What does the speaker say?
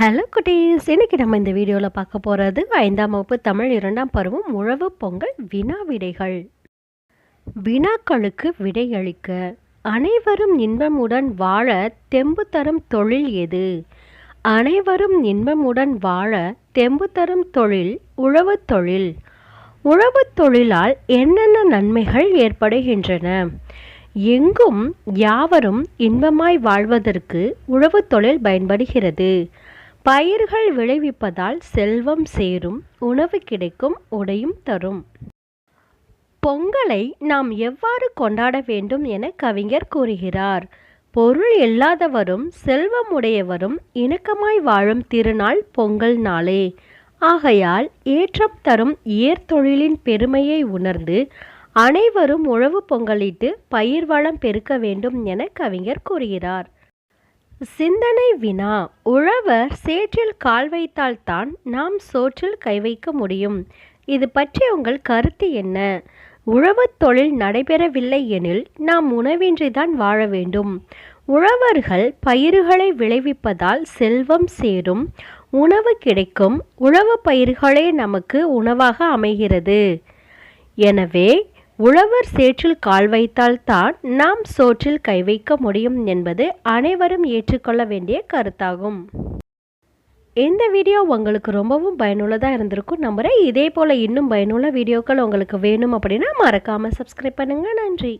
Hello குட்டீஸ். இன்னைக்கு நம்ம இந்த வீடியோவில் பார்க்க போகிறது ஐந்தாம் வகுப்பு தமிழ் இரண்டாம் பருவம் உழவு பொங்கல் வினா விடைகள். வினாக்களுக்கு விடையளிக்க அனைவரும் இன்பமுடன் வாழ தெம்பு தரும் தொழில் எது? அனைவரும் இன்பமுடன் வாழ தெம்பு தரும் தொழில் உழவுத் தொழில். உழவுத் தொழிலால் என்னென்ன நன்மைகள் ஏற்படுகின்றன? எங்கும் யாவரும் இன்பமாய் வாழ்வதற்கு உழவுத் தொழில் பயன்படுகிறது. பயிர்கள் விளைவிப்பதால் செல்வம் சேரும் உணவு கிடைக்கும் உடையும் தரும். பொங்கலை நாம் எவ்வாறு கொண்டாட வேண்டும் என கவிஞர் கூறுகிறார். பொருள் இல்லாதவரும் செல்வமுடையவரும் இணக்கமாய் வாழும் திருநாள் பொங்கல் நாளே. ஆகையால் ஏற்றம் தரும் ஏர்தொழிலின் பெருமையை உணர்ந்து அனைவரும் உழவு பொங்கலிட்டு பயிர் வளம் பெருக்க வேண்டும் என கவிஞர் கூறுகிறார். சிந்தனை வினா. உழவர் சேற்றில் கால் வைத்தால்தான் நாம் சோற்றில் கை வைக்க முடியும். இது பற்றி உங்கள் கருத்து என்ன? உழவு தொழில் நடைபெறவில்லை எனில் நாம் உணவின்றி தான் வாழ வேண்டும். உழவர்கள் பயிர்களை விளைவிப்பதால் செல்வம் சேரும். உணவு கிடைக்கும். உழவு பயிர்களே நமக்கு உணவாக அமைகிறது. எனவே உழவர் சேற்றில் கால் வைத்தால்தான் நாம் சோற்றில் கை வைக்க முடியும் என்பது அனைவரும் ஏற்றுக்கொள்ள வேண்டிய கருத்தாகும். இந்த வீடியோ உங்களுக்கு ரொம்பவும் பயனுள்ளதாக இருந்திருக்கும் நம்புகிறேன் இதே போல் இன்னும் பயனுள்ள வீடியோக்கள் உங்களுக்கு வேணும் அப்படின்னா மறக்காமல் சப்ஸ்கிரைப் பண்ணுங்கள் நன்றி.